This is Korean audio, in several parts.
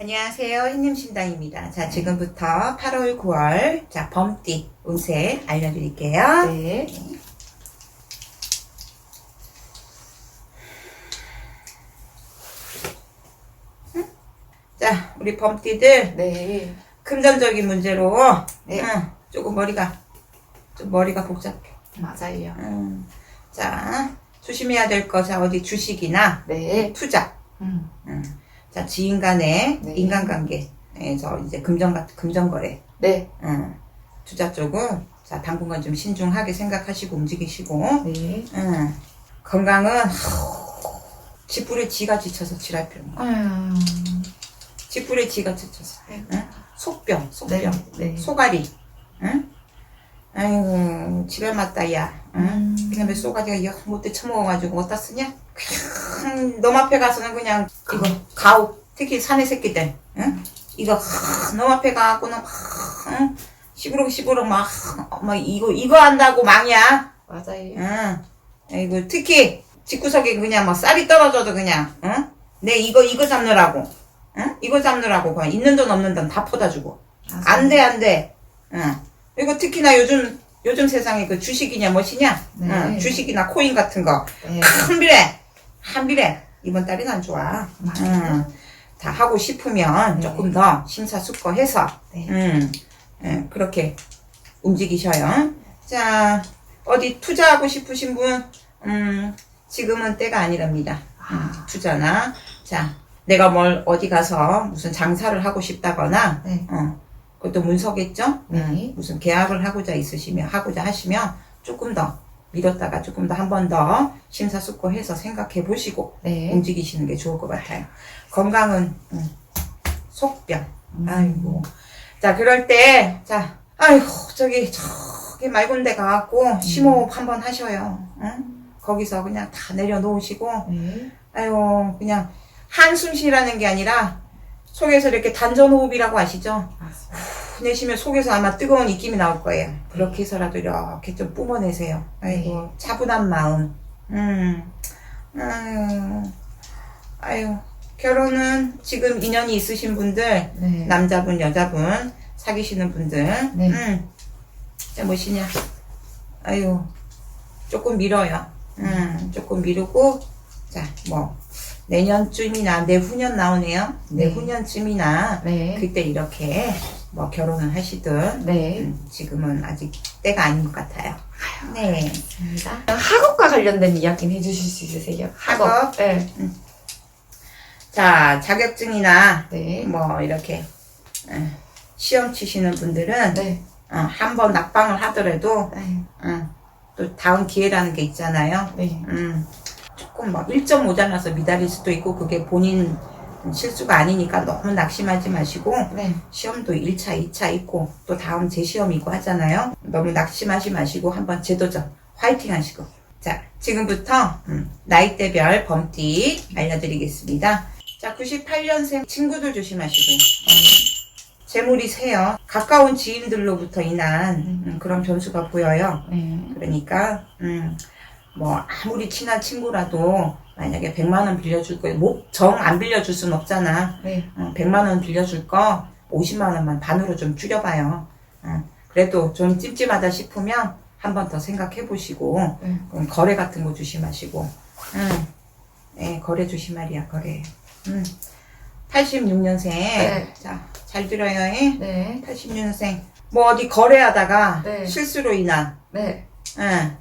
안녕하세요. 흰님신당입니다. 자, 지금부터 8월, 9월, 자, 범띠 운세 알려드릴게요. 네. 자, 우리 범띠들, 네. 금전적인 문제로, 네. 응, 조금 머리가, 좀 머리가 복잡해. 맞아요. 음, 자, 조심해야 될 거, 자, 어디 주식이나 네. 투자, 음. 음, 자, 지인 간의 네. 인간관계에서 이제 금전 같은, 금전거래, 네. 음, 투자 쪽은, 자, 당분간 좀 신중하게 생각하시고 움직이시고, 네. 응. 건강은 지푸레 지가 지쳐서 지랄 필요. 아유. 지푸레 지가 지쳐서. 응? 속병, 네. 속병, 네. 소가리. 응? 아이고 지랄 맞다 야. 응? 음. 그다음에 소가리가 여 못돼 처먹어가지고 어디다 쓰냐? 그냥 놈 앞에 가서는 그냥 이거 가우 특히 사내 새끼들. 응? 이거 하, 놈 앞에 가고는 막 응? 시부룩 시부룩 막, 막 이거 이거 한다고 망이야. 맞아요. 응. 아이고, 특히, 집구석에 그냥 막 쌀이 떨어져도 그냥, 응? 내 이거, 이거 잡느라고, 응? 이거 잡느라고, 그냥 있는 돈 없는 돈 다 퍼다주고. 맞아요. 안 돼, 안 돼. 응. 이거 특히나 요즘, 요즘 세상에 그 주식이냐, 무엇이냐? 네. 응. 주식이나 코인 같은 거. 네. 한 비례! 한 비례! 이번 달은 안 좋아. 맞아요. 응. 다 하고 싶으면 네. 조금 더 심사숙고해서, 네. 음, 예, 그렇게 움직이셔요. 자, 어디 투자하고 싶으신 분, 음, 지금은 때가 아니랍니다. 음, 투자나, 자, 내가 뭘 어디 가서 무슨 장사를 하고 싶다거나, 네. 어, 그것도 문서겠죠? 네. 음, 무슨 계약을 하고자 있으시면, 하고자 하시면 조금 더 미뤘다가 조금 더 한 번 더 심사숙고해서 생각해 보시고 네. 움직이시는 게 좋을 것 같아요. 건강은, 음, 속병. 음. 아이고. 자, 그럴 때, 자, 아이고, 저기, 저기 맑은 데 가갖고, 심호흡 한 번 하셔요. 응? 거기서 그냥 다 내려놓으시고, 네. 아이고, 그냥, 한숨 쉬라는 게 아니라, 속에서 이렇게 단전호흡이라고 아시죠? 맞습니다. 후 내쉬면 속에서 아마 뜨거운 입김이 나올 거예요. 그렇게 해서라도 이렇게 좀 뿜어내세요. 아이고, 차분한 마음. 음, 아유, 아유, 결혼은 지금 인연이 있으신 분들, 네. 남자분, 여자분, 사귀시는 분들, 네. 음, 자, 뭐시냐. 아유, 조금 미뤄요. 음, 조금 미루고, 자, 뭐, 내년쯤이나 내후년 나오네요. 네. 내후년쯤이나, 네. 그때 이렇게, 뭐, 결혼을 하시든, 네. 음, 지금은 아직 때가 아닌 것 같아요. 네. 입니다. 학업과 관련된 이야기 는 해주실 수 있으세요? 학업? 네. 자, 자격증이나, 네. 뭐, 이렇게, 음, 시험 치시는 분들은, 네. 어, 한번 낙방을 하더라도, 네. 음, 또 다음 기회라는 게 있잖아요. 네. 음, 조금 막 1점 모자라서 미달일 수도 있고 그게 본인 실수가 아니니까 너무 낙심하지 마시고 네. 시험도 1차, 2차 있고 또 다음 재시험 이고 하잖아요. 너무 낙심하지 마시고 한번 재도전 화이팅 하시고 자 지금부터 음, 나이대별 범띠 알려드리겠습니다. 자 98년생 친구들 조심하시고 재물이 세요. 가까운 지인들로부터 인한 음, 그런 변수가 보여요. 네. 그러니까 음, 뭐 아무리 친한 친구라도 만약에 100만 원 빌려줄 거에 뭐정 안 빌려줄 순 없잖아. 네. 어, 100만 원 빌려줄 거 50만 원만 반으로 좀 줄여봐요. 어, 그래도 좀 찜찜하다 싶으면 한 번 더 생각해 보시고 네. 음, 거래 같은 거 조심하시고 음, 네, 거래 조심하리야 거래. 음, 86년생 네. 자잘 들어요. 예? 네. 86년생 뭐 어디 거래하다가 네. 실수로 인한 네. 응.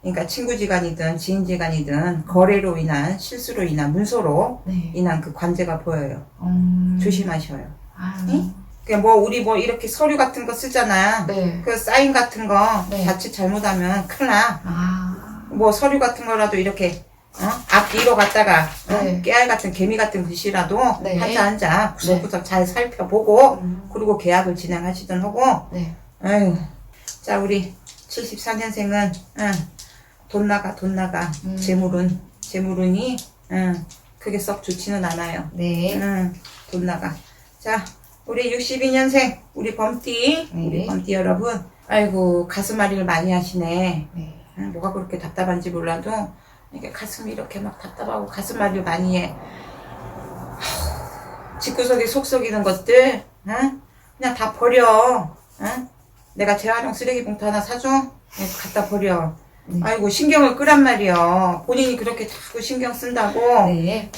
그러니까 친구지간이든 지인지간이든 거래로 인한 실수로 인한 문서로 네. 인한 그 관제가 보여요. 음. 조심하셔요. 아. 응? 그냥 뭐 우리 뭐 이렇게 서류 같은 거 쓰잖아. 네. 그 사인 같은 거 네. 자칫 잘못하면 큰일 나. 아. 뭐 서류 같은 거라도 이렇게 어? 앞뒤로 갔다가 어? 네. 깨알 같은 개미 같은 글씨라도 네. 한자 한자 구석구석 잘 살펴보고 음. 그리고 계약을 진행하시든 하고 네. 아유, 자 우리 74년생은 응, 돈 나가 돈 나가 음. 재물은 재물은이 응, 그게 썩 좋지는 않아요. 네. 응, 돈 나가. 자 우리 62년생 우리 범띠 네. 우리 범띠 여러분 아이고 가슴 앓이를 많이 하시네. 네. 응, 뭐가 그렇게 답답한지 몰라도 이게 가슴이 이렇게 막 답답하고 가슴 앓이를 많이 해. 집구석에 속 썩이는 것들, 응? 그냥 다 버려. 응? 내가 재활용 쓰레기 봉투 하나 사줘? 네, 갖다 버려. 네. 아이고, 신경을 끄란 말이야. 본인이 그렇게 자꾸 신경 쓴다고, 네.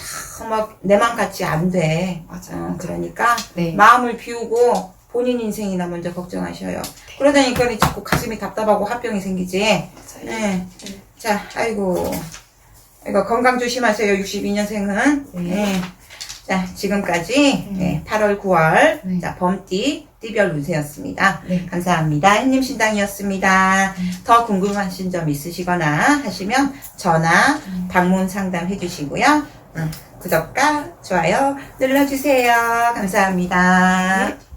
막, 내 맘 같이 안 돼. 맞아요. 어, 그러니까, 네. 마음을 비우고, 본인 인생이나 먼저 걱정하셔요. 그러다니까 자꾸 가슴이 답답하고 화병이 생기지. 맞아요. 네. 자, 아이고. 이거 건강 조심하세요, 62년생은. 네. 자, 지금까지 음. 네, 8월, 9월 네. 자, 범띠 띠별 운세였습니다. 네. 감사합니다. 햇님 신당이었습니다. 더 궁금하신 점 있으시거나 하시면 전화, 음. 방문 상담 해 주시고요. 음, 구독과 좋아요 눌러주세요. 감사합니다. 네.